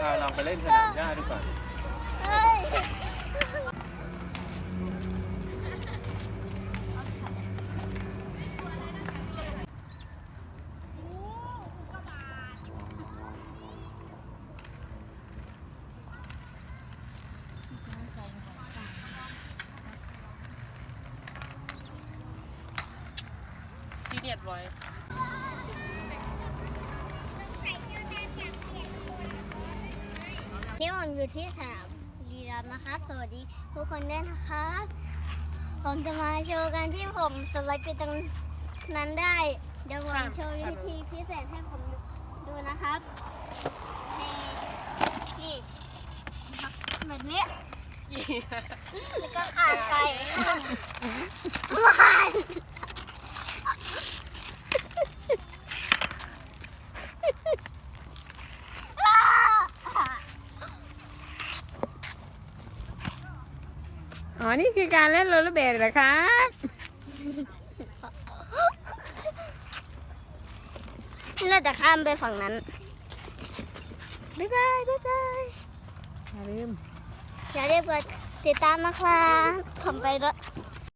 พาลองไปเล่นสนามหญ้าดูก่อนเฮ้ยจีเนียดไว้ นี่ผมอยู่ที่สนามรีรัมย์นะครับ สวัสดีทุกคนด้วยนะครับ ผมจะมาโชว์กันที่ผมสไลด์ไปตรงนั้นได้ เดี๋ยวผมโชว์วิธีพิเศษให้ผมดูนะครับนี่นี่นะครับแบบนี้แล้วก็ขาดไปมัน อ๋อ นี่คือการเล่นโรลเลอร์เบลเหรอครับเราจะข้ามไปฝั่งนั้น บ๊ายบาย บ๊ายบาย อย่าลืม อย่าลืมกดติดตามนะครับผมไปรถ